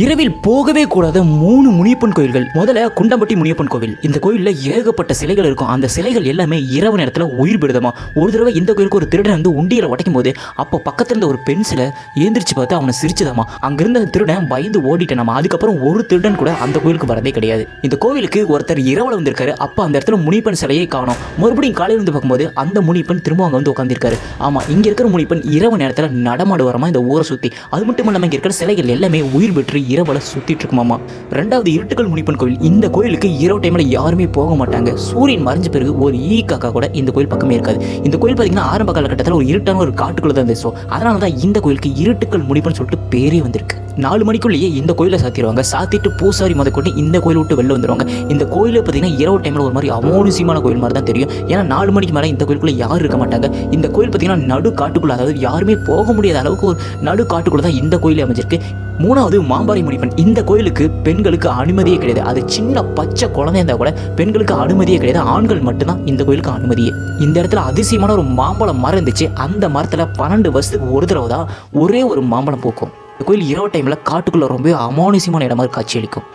இரவில் போகவே கூடாத மூணு முனியப்பன் கோயில்கள். முதல்ல குண்டம்பட்டி முனியப்பன் கோவில். இந்த கோயிலில் ஏகப்பட்ட சிலைகள் இருக்கும். அந்த சிலைகள் எல்லாமே இரவு நேரத்தில் உயிர் விடுதமா. ஒரு தடவை இந்த கோயிலுக்கு ஒரு திருடன் வந்து உண்டியில் உடைக்கும் போது அப்போ பக்கத்தில் இருந்த ஒரு பென்சிலை ஏந்திரிச்சு பார்த்து அவனை சிரிச்சதாமா. அங்கிருந்த அந்த திருடன் பயந்து ஓடிட்டனாமா. அதுக்கப்புறம் ஒரு திருடன் கூட அந்த கோயிலுக்கு வரதே கிடையாது. இந்த கோவிலுக்கு ஒருத்தர் இரவில் வந்திருக்காரு. அப்போ அந்த இடத்துல முனிப்பன் சிலையை காணும். மறுபடியும் காலையில் இருந்து பார்க்கும்போது அந்த முனிப்பன் திரும்ப அங்கே வந்து உட்காந்துருக்காரு ஆமாம் இங்கே இருக்கிற முனிப்பன் இரவு நேரத்தில் நடமாடுவாரமா இந்த ஊரை சுற்றி அது மட்டும் இல்லாமல் இங்கே இருக்கிற சிலைகள் எல்லாமே உயிர் பெற்று இரவில் சுற்றிட்டு இருக்குமாமா ரெண்டாவது இருட்டுக்கல் முனிப்பன் கோயில் இந்த கோயிலுக்கு இரவு டைமில் யாருமே போக மாட்டாங்க. சூரியன் மறைஞ்ச பிறகு ஒரு ஈ காக்கா கூட இந்த கோயில் பக்கமே இருக்காது. இந்த கோயில் பார்த்தீங்கன்னா ஆரம்ப காலகட்டத்தில் ஒரு இருட்டான ஒரு காட்டுக்குள்ளே தான் இருந்துச்சு அதனால தான் இந்த கோயிலுக்கு இருட்டுக்கல் முனிப்பன் சொல்லிட்டு பேரே வந்திருக்கு. நாலு மணிக்குள்ளேயே இந்த கோயிலை சாத்திடுவாங்க. சாத்திட்டு பூசாரி முத கொண்டு இந்த கோயில் விட்டு வெளில வந்துடுவாங்க இந்த கோயிலை பார்த்தீங்கன்னா இரவு டைமில் ஒரு மாதிரி அமோனுசியமான கோயில் மாதிரி தான் தெரியும். ஏன்னா நாலு மணிக்கு மேலே இந்த கோயிலுக்குள்ளே யாரும் இருக்க மாட்டாங்க. இந்த கோயில் பார்த்தீங்கன்னா நடு காட்டுக்குள்ளே அதாவது யாருமே போக முடியாத அளவுக்கு ஒரு நடு காட்டுக்குள்ளே தான் இந்த கோயில் அமைஞ்சிருக்கு. மூணாவது மாம்பாறை முடிப்பன். இந்த கோயிலுக்கு பெண்களுக்கு அனுமதியே கிடையாது. அது சின்ன பச்சை குழந்தை இருந்தால் கூட பெண்களுக்கு அனுமதியே கிடையாது. ஆண்கள் மட்டும்தான் இந்த கோயிலுக்கு அனுமதியே. இந்த இடத்துல அதிசயமான ஒரு மாம்பழம் மரம் இருந்துச்சு. அந்த மரத்தில் பன்னெண்டு வருஷத்துக்கு ஒரு தடவை தான் ஒரே ஒரு மாம்பழம் பூக்கும். இந்த கோயில் இரவு டைமில் காட்டுக்குள்ள ரொம்ப அமானுசியமான இடமா காட்சியளிக்கும்